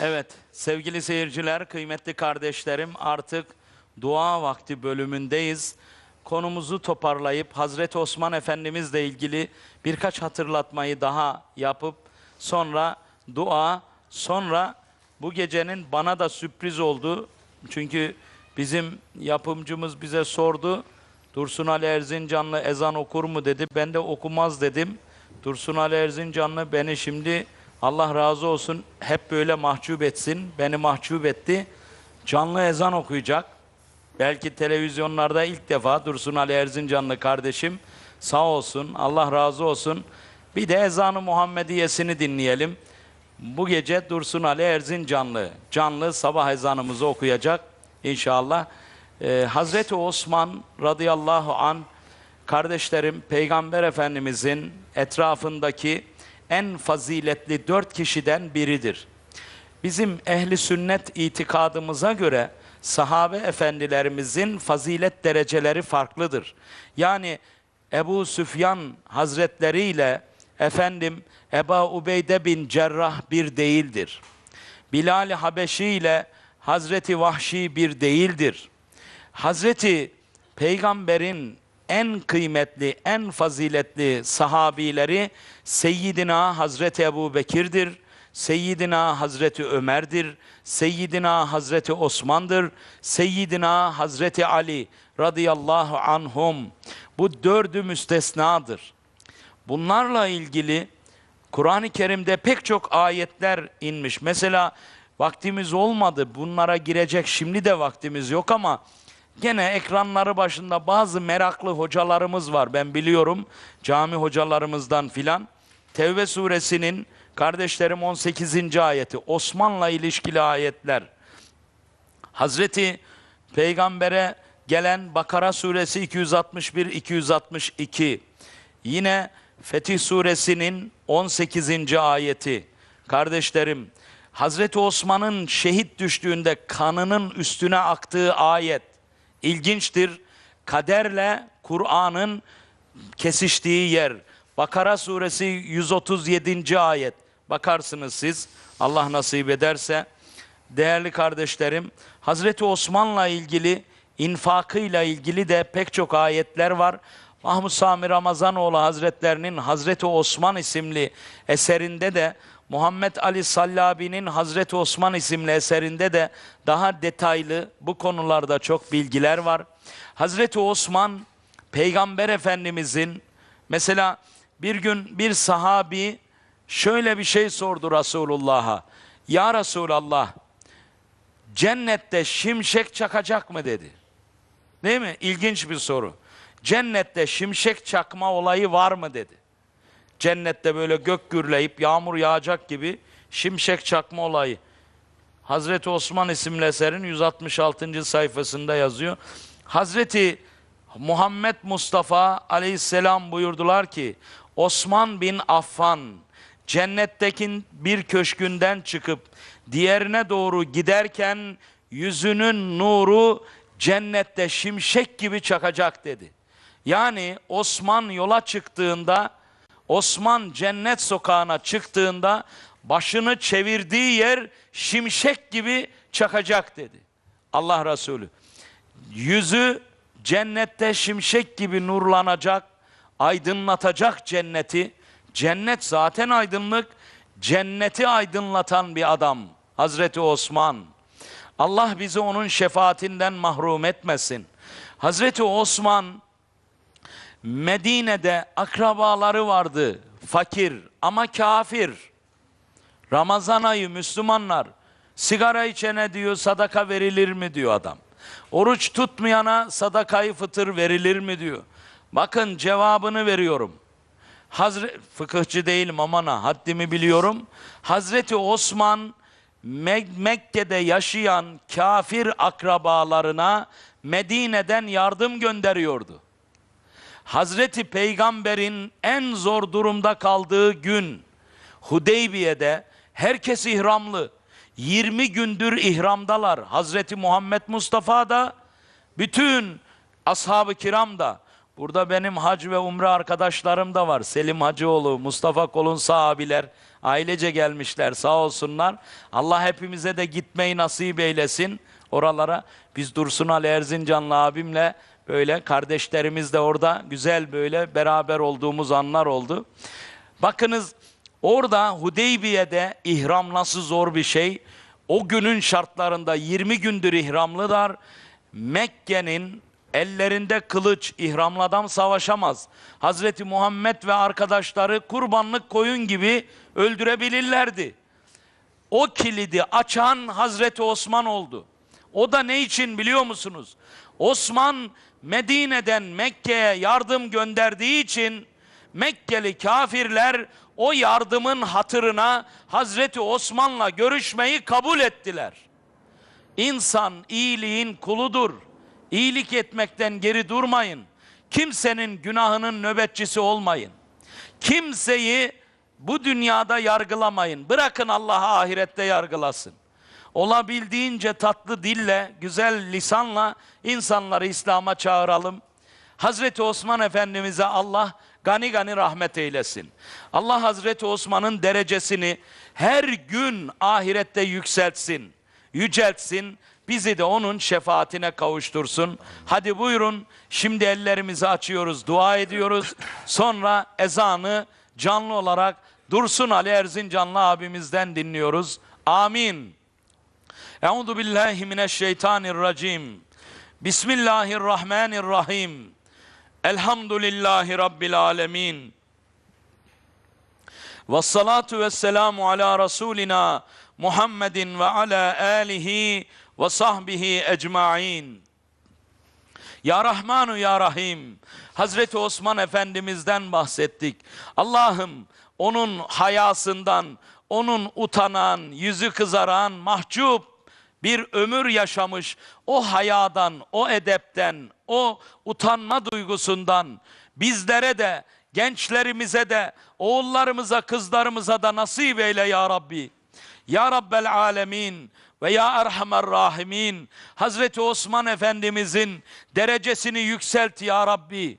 Evet sevgili seyirciler, kıymetli kardeşlerim artık dua vakti bölümündeyiz. Konumuzu toparlayıp Hazreti Osman Efendimizle ilgili birkaç hatırlatmayı daha yapıp sonra dua, sonra bu gecenin bana da sürpriz oldu. Çünkü bizim yapımcımız bize sordu. Dursun Ali Erzincanlı ezan okur mu dedi. Ben de okumaz dedim. Dursun Ali Erzincanlı beni şimdi Allah razı olsun hep böyle mahcup etsin. Beni mahcup etti. Canlı ezan okuyacak. Belki televizyonlarda ilk defa Dursun Ali Erzincanlı kardeşim sağ olsun Allah razı olsun. Bir de ezanı Muhammediyesini dinleyelim. Bu gece Dursun Ali Erzincanlı canlı sabah ezanımızı okuyacak inşallah. Ee, Hazreti Osman radıyallahu an kardeşlerim Peygamber Efendimizin etrafındaki en faziletli dört kişiden biridir. Bizim ehli sünnet itikadımıza göre sahabe efendilerimizin fazilet dereceleri farklıdır. Yani Ebu Süfyan Hazretleri ile efendim Eba Ubeyde bin Cerrah bir değildir. Bilal-i Habeşi ile Hazreti Vahşi bir değildir. Hazreti Peygamber'in en kıymetli, en faziletli sahabileri Seyyidina Hazreti Ebu Bekir'dir, Seyyidina Hazreti Ömer'dir, Seyyidina Hazreti Osman'dır, Seyyidina Hazreti Ali radıyallahu anhum. Bu dördü müstesnadır. Bunlarla ilgili Kur'an-ı Kerim'de pek çok ayetler inmiş. Mesela vaktimiz olmadı. Bunlara girecek şimdi de vaktimiz yok ama gene ekranları başında bazı meraklı hocalarımız var. Ben biliyorum cami hocalarımızdan filan. Tevbe suresinin kardeşlerim 18. ayeti Osman'la ilişkili ayetler. Hazreti Peygamber'e gelen Bakara suresi 261 262. Yine Fetih suresinin 18. ayeti. Kardeşlerim, Hazreti Osman'ın şehit düştüğünde kanının üstüne aktığı ayet ilginçtir. Kaderle Kur'an'ın kesiştiği yer. Bakara suresi 137. ayet. Bakarsınız siz Allah nasip ederse. Değerli kardeşlerim, Hazreti Osman'la ilgili, infakıyla ilgili de pek çok ayetler var. Mahmud Sami Ramazanoğlu Hazretlerinin Hazreti Osman isimli eserinde de Muhammed Ali Sallabi'nin Hazreti Osman isimli eserinde de daha detaylı bu konularda çok bilgiler var. Hazreti Osman Peygamber Efendimizin mesela bir gün bir sahabi şöyle bir şey sordu Resulullah'a. Ya Resulallah cennette şimşek çakacak mı dedi. Değil mi? İlginç bir soru. Cennette şimşek çakma olayı var mı dedi. Cennette böyle gök gürleyip yağmur yağacak gibi şimşek çakma olayı. Hazreti Osman isimli eserin 166. sayfasında yazıyor. Hazreti Muhammed Mustafa aleyhisselam buyurdular ki Osman bin Affan cennetteki bir köşkünden çıkıp diğerine doğru giderken yüzünün nuru cennette şimşek gibi çakacak dedi. Yani Osman yola çıktığında, Osman cennet sokağına çıktığında başını çevirdiği yer şimşek gibi çakacak dedi. Allah Resulü. Yüzü cennette şimşek gibi nurlanacak, aydınlatacak cenneti. Cennet zaten aydınlık, cenneti aydınlatan bir adam. Hazreti Osman. Allah bizi onun şefaatinden mahrum etmesin. Hazreti Osman Medine'de akrabaları vardı. Fakir ama kafir. Ramazan ayı Müslümanlar sigara içene diyor sadaka verilir mi diyor adam. Oruç tutmayana sadakayı fıtır verilir mi diyor. Bakın cevabını veriyorum. Hazre fıkıhçı değilim aman ha haddimi biliyorum. Hazreti Osman Mek- Mekke'de yaşayan kafir akrabalarına Medine'den yardım gönderiyordu. Hazreti Peygamber'in en zor durumda kaldığı gün Hudeybiye'de herkes ihramlı. 20 gündür ihramdalar. Hazreti Muhammed Mustafa da bütün ashab-ı kiram da burada benim hac ve umre arkadaşlarım da var. Selim Hacıoğlu, Mustafa Kolun abiler, Ailece gelmişler sağ olsunlar. Allah hepimize de gitmeyi nasip eylesin oralara. Biz Dursun Ali Erzincanlı abimle böyle kardeşlerimiz de orada güzel böyle beraber olduğumuz anlar oldu. Bakınız orada Hudeybiye'de ihram nasıl zor bir şey. O günün şartlarında 20 gündür ihramlılar. Mekke'nin ellerinde kılıç, ihramlı adam savaşamaz. Hazreti Muhammed ve arkadaşları kurbanlık koyun gibi öldürebilirlerdi. O kilidi açan Hazreti Osman oldu. O da ne için biliyor musunuz? Osman Medine'den Mekke'ye yardım gönderdiği için Mekkeli kafirler o yardımın hatırına Hazreti Osman'la görüşmeyi kabul ettiler. İnsan iyiliğin kuludur. İyilik etmekten geri durmayın. Kimsenin günahının nöbetçisi olmayın. Kimseyi bu dünyada yargılamayın. Bırakın Allah ahirette yargılasın. Olabildiğince tatlı dille, güzel lisanla insanları İslam'a çağıralım. Hazreti Osman Efendimiz'e Allah gani gani rahmet eylesin. Allah Hazreti Osman'ın derecesini her gün ahirette yükseltsin, yüceltsin. Bizi de onun şefaatine kavuştursun. Hadi buyurun şimdi ellerimizi açıyoruz, dua ediyoruz. Sonra ezanı canlı olarak Dursun Ali Erzincanlı abimizden dinliyoruz. Amin. Euzu billahi mineşşeytanirracim. Bismillahirrahmanirrahim. Elhamdülillahi rabbil alamin. Ve salatu ve selamu ala Resulina Muhammedin ve ala alihi ve sahbihi ecmain. Ya Rahmanu Ya Rahim. Hazreti Osman Efendimiz'den bahsettik. Allah'ım onun hayasından, onun utanan, yüzü kızaran, mahcup bir ömür yaşamış. O hayadan, o edepten, o utanma duygusundan bizlere de, gençlerimize de, oğullarımıza, kızlarımıza da nasip eyle ya Rabbi. Ya Rabbel Alemin ve Ya Erhamer Rahimin Hazreti Osman Efendimizin derecesini yükselt Ya Rabbi.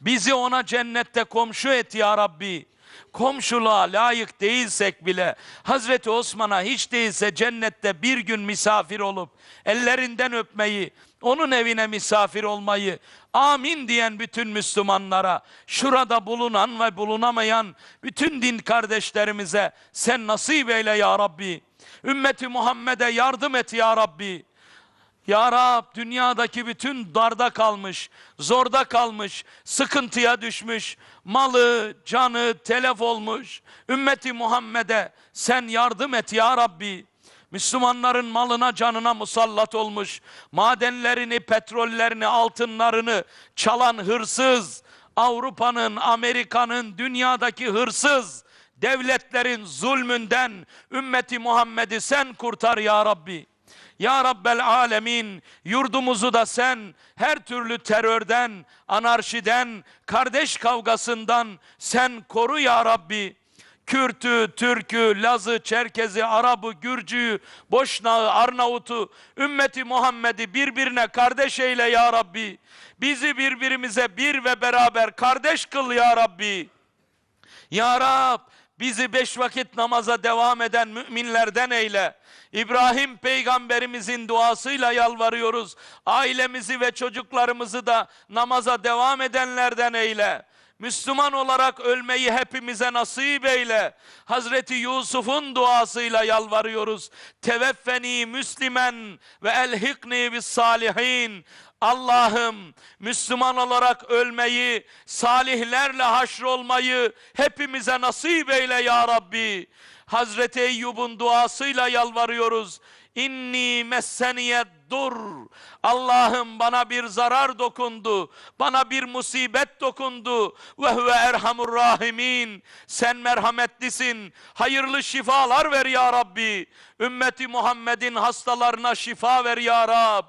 Bizi ona cennette komşu et Ya Rabbi. Komşuluğa layık değilsek bile Hazreti Osman'a hiç değilse cennette bir gün misafir olup ellerinden öpmeyi, onun evine misafir olmayı, amin diyen bütün Müslümanlara, şurada bulunan ve bulunamayan bütün din kardeşlerimize sen nasip eyle ya Rabbi. Ümmeti Muhammed'e yardım et ya Rabbi. Ya Rab dünyadaki bütün darda kalmış, zorda kalmış, sıkıntıya düşmüş, malı, canı telef olmuş. Ümmeti Muhammed'e sen yardım et ya Rabbi. Müslümanların malına canına musallat olmuş, madenlerini, petrollerini, altınlarını çalan hırsız, Avrupa'nın, Amerika'nın, dünyadaki hırsız, devletlerin zulmünden ümmeti Muhammed'i sen kurtar ya Rabbi. Ya Rabbel Alemin yurdumuzu da sen her türlü terörden, anarşiden, kardeş kavgasından sen koru ya Rabbi. Kürtü, Türkü, Lazı, Çerkezi, Arabı, Gürcüyü, Boşnağı, Arnavut'u, ümmeti Muhammed'i birbirine kardeş eyle ya Rabbi. Bizi birbirimize bir ve beraber kardeş kıl ya Rabbi. Ya Rab bizi beş vakit namaza devam eden müminlerden eyle. İbrahim peygamberimizin duasıyla yalvarıyoruz. Ailemizi ve çocuklarımızı da namaza devam edenlerden eyle. Müslüman olarak ölmeyi hepimize nasip eyle. Hazreti Yusuf'un duasıyla yalvarıyoruz. Teveffeni Müslimen ve elhikni bis salihin. Allah'ım Müslüman olarak ölmeyi, salihlerle haşrolmayı hepimize nasip eyle ya Rabbi. Hazreti Eyyub'un duasıyla yalvarıyoruz. İnni messeniyed dur. Allah'ım bana bir zarar dokundu. Bana bir musibet dokundu. Ve huve erhamur rahimin. Sen merhametlisin. Hayırlı şifalar ver ya Rabbi. Ümmeti Muhammed'in hastalarına şifa ver ya Rab.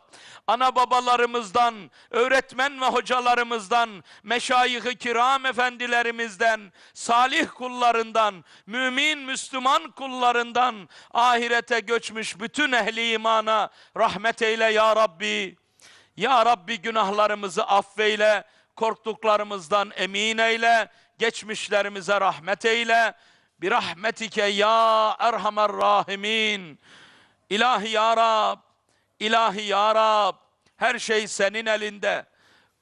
Ana babalarımızdan, öğretmen ve hocalarımızdan, meşayih-i kiram efendilerimizden, salih kullarından, mümin Müslüman kullarından ahirete göçmüş bütün ehli imana rahmet eyle ya Rabbi. Ya Rabbi günahlarımızı affeyle, korktuklarımızdan emin eyle, geçmişlerimize rahmet eyle. Birahmetike ya erhamer rahimin. İlahi ya Rab, ilahi ya Rab, her şey senin elinde.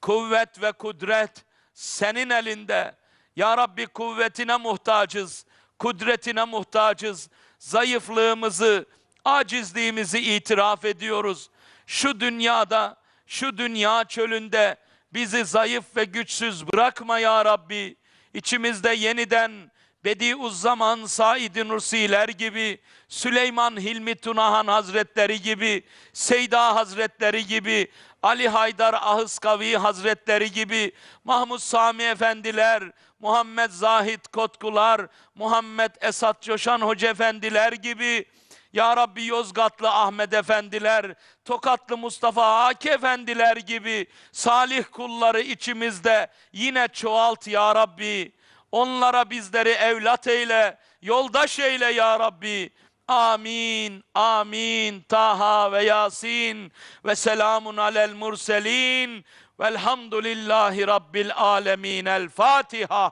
Kuvvet ve kudret senin elinde. Ya Rabbi kuvvetine muhtacız, kudretine muhtacız. Zayıflığımızı, acizliğimizi itiraf ediyoruz. Şu dünyada, şu dünya çölünde bizi zayıf ve güçsüz bırakma ya Rabbi. İçimizde yeniden Bediüzzaman Said-i Nursiler gibi, Süleyman Hilmi Tunahan Hazretleri gibi, Seyda Hazretleri gibi, Ali Haydar Ahıskavi Hazretleri gibi, Mahmud Sami Efendiler, Muhammed Zahid Kotkular, Muhammed Esat Coşan Hoca Efendiler gibi, ya Rabbi Yozgatlı Ahmet Efendiler, Tokatlı Mustafa Haki Efendiler gibi salih kulları içimizde yine çoğalt ya Rabbi. Onlara bizleri evlat eyle, yoldaş eyle ya Rabbi. Amin, amin. Taha ve Yasin ve selamun alel murselin. Velhamdülillahi Rabbil alemin. El Fatiha.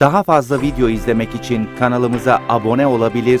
Daha fazla video izlemek için kanalımıza abone olabilir,